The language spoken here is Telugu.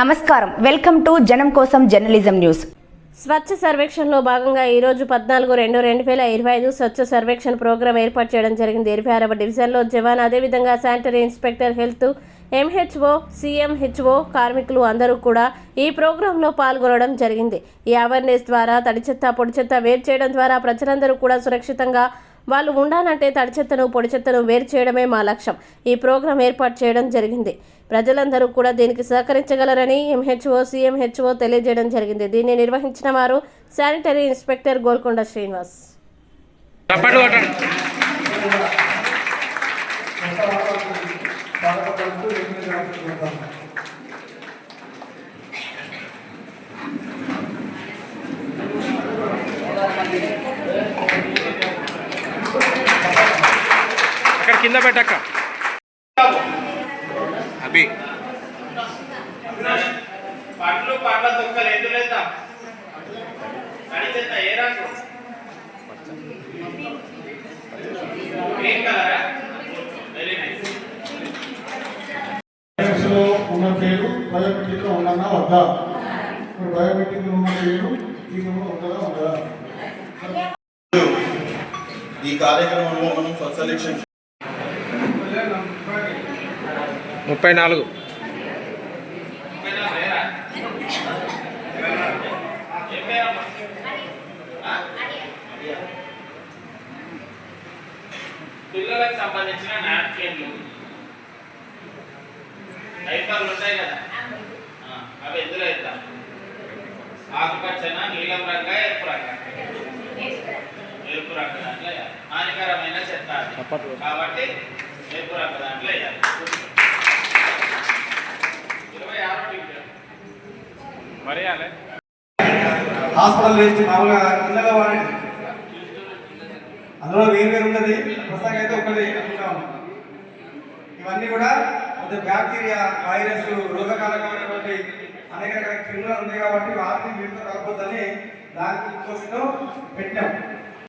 నమస్కారం. వెల్కమ్ టు జనం కోసం జర్నలిజం న్యూస్. స్వచ్ఛ సర్వేక్షణలో భాగంగా ఈరోజు పద్నాలుగు రెండు రెండు వేల ఇరవై ఐదు స్వచ్ఛ సర్వేక్షణ ప్రోగ్రాం ఏర్పాటు చేయడం జరిగింది. ఇరవై ఆరవ డివిజన్లో జవాన్ అదేవిధంగా sanitary inspector health MHO CMHO కార్మికులు అందరూ కూడా ఈ ప్రోగ్రాంలో పాల్గొనడం జరిగింది. ఈ అవేర్నెస్ ద్వారా తడి చెత్త పొడి చెత్త వేరు చేయడం ద్వారా ప్రజలందరూ కూడా సురక్షితంగా వాళ్ళు ఉండాలంటే తడి చెత్తను పొడి చెత్తను వేరు చేయడమే మా లక్ష్యం. ఈ ప్రోగ్రాం ఏర్పాటు చేయడం జరిగింది. ప్రజలందరూ కూడా దీనికి సహకరించగలరని ఎంహెచ్ఓ సీఎంహెచ్ఓ తెలియజేయడం జరిగింది. దీన్ని నిర్వహించిన వారు శానిటరీ ఇన్స్పెక్టర్ గోల్కొండ శ్రీనివాస్. కింద పెట్టక్క. అభి. పండ్లు పండ్ల తొక్కలు ఎందుకు వేద్దాం? తడి చెత్త ఏ రంగు గ్రీన్ కలరా వెరీ నైస్ బయోమెట్రిక్స్లో ఉన్న పేరు బయోమెట్రిక్లో ఉండన్నా వద్దా ఇప్పుడు ఉన్న పేరు ఉండదా? ఈ కార్యక్రమంలో మనం స్వచ్ఛ ముప్పై నాలుగు. పిల్లలకు సంబంధించిన నాప్కిన్లు. డైపర్లు ఉంటాయి కదా? అవి ఎందులో వేద్దాం? ఆకుపచ్చన నీలం రంగ ఎరుపు రంగ? ఎరుపు రంగు దాంట్లో వేయాలి. హానికరమైన చెత్త. కాబట్టి ఎరుపు రంగు దాంట్లో హాస్పిటల్ వేసి మామూలుగా ఇళ్ళగా వాడండి. అందులో వేరు వేరు ఉన్నది ప్రస్తుతానికి అయితే ఒకటి ఇవన్నీ కూడా కొంత బ్యాక్టీరియా వైరస్ రోగకారకమైనటువంటి అనేక రకాల క్రిములు ఉన్నాయి కాబట్టి వాటిని వీటితో కలపొద్దని దాని కోసం పెట్టాం.